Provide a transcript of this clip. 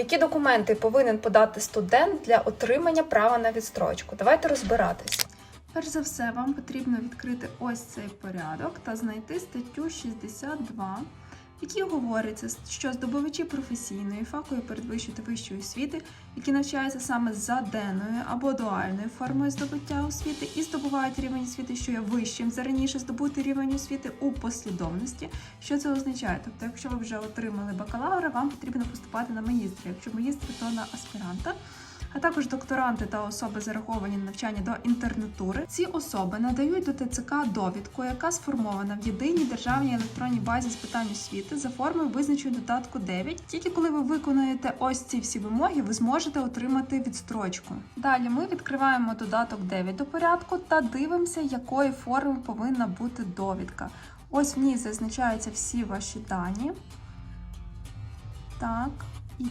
Які документи повинен подати студент для отримання права на відстрочку? Давайте розбиратись. Перш за все, вам потрібно відкрити ось цей порядок та знайти статтю 62, в якій говориться, що здобувачі професійної, фахової передвищої та вищої освіти, які навчаються саме за денною або дуальною формою здобуття освіти і здобувають рівень освіти, що є вищим за раніше здобутий рівень освіти у послідовності. Що це означає? Тобто, якщо ви вже отримали бакалавра, вам потрібно поступати на магістра. Якщо магістр, то на аспіранта. А також докторанти та особи зараховані на навчання до інтернатури. Ці особи надають до ТЦК довідку, яка сформована в єдиній державній електронній базі з питань освіти за формою визначеної в додатку 9. Тільки коли ви виконуєте ось ці всі вимоги, ви зможете отримати відстрочку. Далі ми відкриваємо додаток 9 до порядку та дивимося, якої форми повинна бути довідка. Ось в ній зазначаються всі ваші дані. Так. І